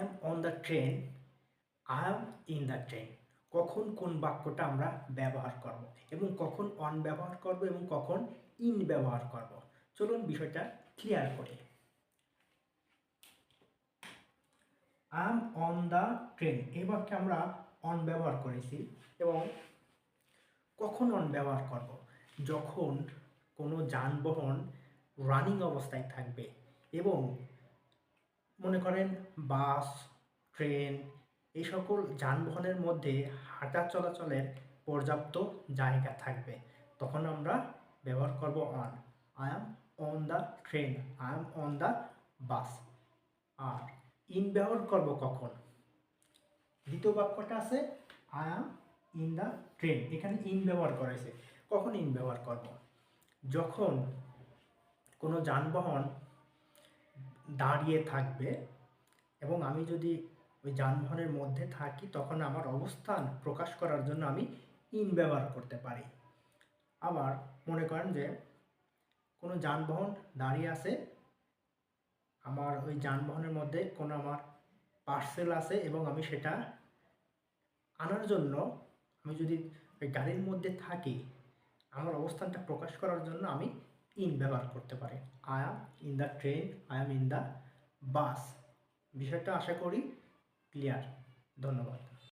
Am on the train I am in the train কখন কোন বাক্যটা আমরা ব্যবহার করব এবং কখন অন ব্যবহার করব এবং কখন ইন ব্যবহার করব। চলুন বিষয়টা ক্লিয়ার করি। I am on the train এই বাক্যে আমরা অন ব্যবহার করেছি এবং কখন অন ব্যবহার করব? যখন কোনো যানবাহন রানিং অবস্থায় থাকবে এবং মনে করেন, বাস, ট্রেন, এই সকল যানবাহনের মধ্যে হাঁটা চলাচলের পর্যাপ্ত জায়গা থাকবে। তখন আমরা ব্যবহার করব on I am on the train I am on the bus R in ব্যবহার করব কখন? দ্বিতীয় বাক্যটা আছে I am in the train এখানে ইন ব্যবহার করেছে কখন ইন ব্যবহার করব? যখন কোনো যানবাহন দাঁড়িয়ে থাকবে এবং আমি যদি ওই যানবাহনের মধ্যে থাকি, তখন আমার অবস্থান প্রকাশ করার জন্য আমি ইন ব্যবহার করতে পারি। আবার মনে করেন যে, কোনো যানবাহন দাঁড়িয়ে আছে, আমার ওই যানবাহনের মধ্যে কোনো আমার পার্সেল আছে এবং আমি সেটা আনার জন্য আমি যদি ওই গাড়ির মধ্যে থাকি, আমার অবস্থানটা প্রকাশ করার জন্য আমি ইন ব্যবহার করতে পারে। I am in the train I am in the bus. বিষয়টা আশা করি ক্লিয়ার। ধন্যবাদ।